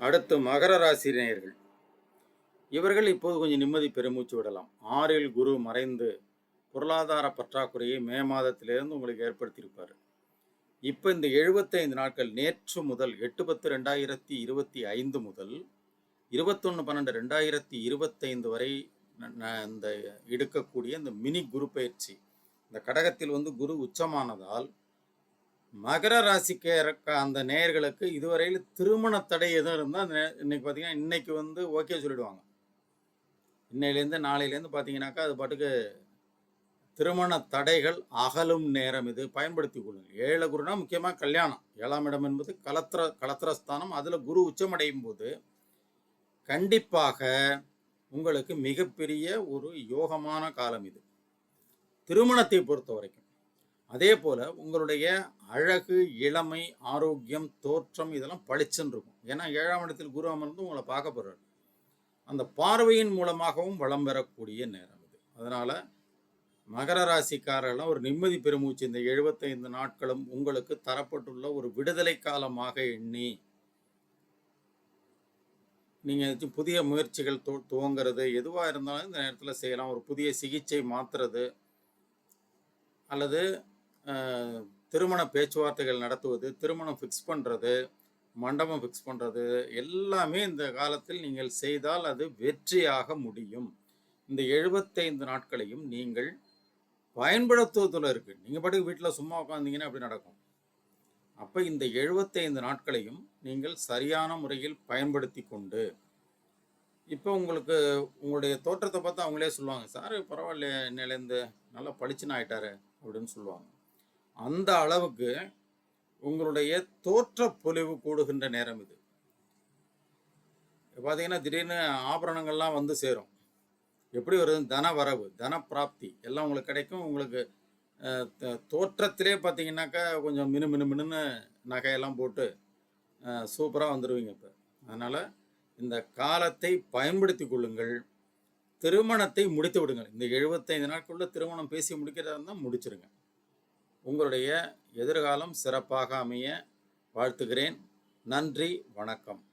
அடுத்து மகர ராசி நேயர்கள். இவர்கள் இப்போது கொஞ்சம் நிம்மதி பெருமூச்சு விடலாம். ஆறில் குரு மறைந்து பொருளாதார பற்றாக்குறையை மே மாதத்திலிருந்து உங்களுக்கு ஏற்படுத்தியிருப்பார். இப்போ இந்த எழுபத்தைந்து நாட்கள் நேற்று முதல் எட்டு பத்து ரெண்டாயிரத்தி இருபத்தி ஐந்து முதல் இருபத்தொன்று பன்னெண்டு ரெண்டாயிரத்தி இருபத்தைந்து வரை இந்த எடுக்கக்கூடிய இந்த மினி குரு பயிற்சி. இந்த கடகத்தில் வந்து குரு உச்சமானதால் மகர ராசிக்கு இருக்க அந்த நேயர்களுக்கு இதுவரையில் திருமண தடை எதுவும் இருந்தால் இன்னைக்கு பார்த்தீங்கன்னா இன்னைக்கு வந்து ஓகே சொல்லிடுவாங்க. இன்னையிலேருந்து நாளையிலேருந்து பார்த்தீங்கன்னாக்கா அது பாட்டுக்கு திருமண தடைகள் அகலும் நேரம் இது. பயன்படுத்தி கொள்ளுங்கள். ஏழு குருனா முக்கியமாக கல்யாணம். ஏழாம் இடம் என்பது கலத்திர கலத்திரஸ்தானம். அதில் குரு உச்சமடையும் போது கண்டிப்பாக உங்களுக்கு மிகப்பெரிய ஒரு யோகமான காலம் இது. திருமணத்தை பொறுத்த வரைக்கும் அதே போல் உங்களுடைய அழகு இளமை ஆரோக்கியம் தோற்றம் இதெல்லாம் பளிச்சுன்னு இருக்கும். ஏன்னா ஏழாம் இடத்தில் குரு அமர்ந்து உங்களை பார்க்க போகிறார் அந்த பார்வையின் மூலமாகவும் வளம் பெறக்கூடிய நேரம் இது. அதனால் மகர ராசிக்காரெல்லாம் ஒரு நிம்மதி பெருமூச்சு. இந்த எழுபத்தைந்து நாட்களும் உங்களுக்கு தரப்பட்டுள்ள ஒரு விடுதலை காலமாக எண்ணி நீங்கள் புதிய முயற்சிகள் தோ துவங்கிறது எதுவாக இருந்தாலும் இந்த நேரத்தில் செய்யலாம். ஒரு புதிய சிகிச்சை மாற்றுறது அல்லது திருமண பேச்சுவார்த்தைகள் நடத்துவது திருமணம் ஃபிக்ஸ் பண்ணுறது மண்டபம் ஃபிக்ஸ் பண்ணுறது எல்லாமே இந்த காலத்தில் நீங்கள் செய்தால் அது வெற்றியாக முடியும். இந்த எழுபத்தைந்து நாட்களையும் நீங்கள் பயன்படுத்துவதில் இருக்குது நீங்கள் பாட்டுக்கு வீட்டில் சும்மா உட்காந்தீங்கன்னா அப்படி நடக்கும்? அப்போ இந்த எழுபத்தைந்து நாட்களையும் நீங்கள் சரியான முறையில் பயன்படுத்தி கொண்டு. இப்போ உங்களுக்கு உங்களுடைய தோற்றத்தை பார்த்து அவங்களே சொல்லுவாங்க சார் பரவாயில்ல இன்னையிலேருந்து நல்லா பளிச்சுன்னு ஆகிட்டாரு அப்படின்னு சொல்லுவாங்க. அந்த அளவுக்கு உங்களுடைய தோற்ற பொலிவு கூடுகின்ற நேரம் இது. பார்த்தீங்கன்னா திடீர்னு ஆபரணங்கள்லாம் வந்து சேரும். எப்படி வருது? தன வரவு தன பிராப்தி எல்லாம் உங்களுக்கு கிடைக்கும். உங்களுக்கு த- தோற்றத்திலே பார்த்தீங்கன்னாக்கா கொஞ்சம் மினு மினு மினுன்னு நகையெல்லாம் போட்டு சூப்பராக வந்துடுவீங்க இப்போ. அதனால் இந்த காலத்தை பயன்படுத்தி கொள்ளுங்கள். திருமணத்தை முடித்து விடுங்கள். இந்த எழுபத்தைந்து நாட்களுள்ள திருமணம் பேசி முடிக்கிறதா இருந்தால் முடிச்சிருங்க. உங்களுடைய எதிர்காலம் சிறப்பாக அமைய வாழ்த்துகிறேன். நன்றி வணக்கம்.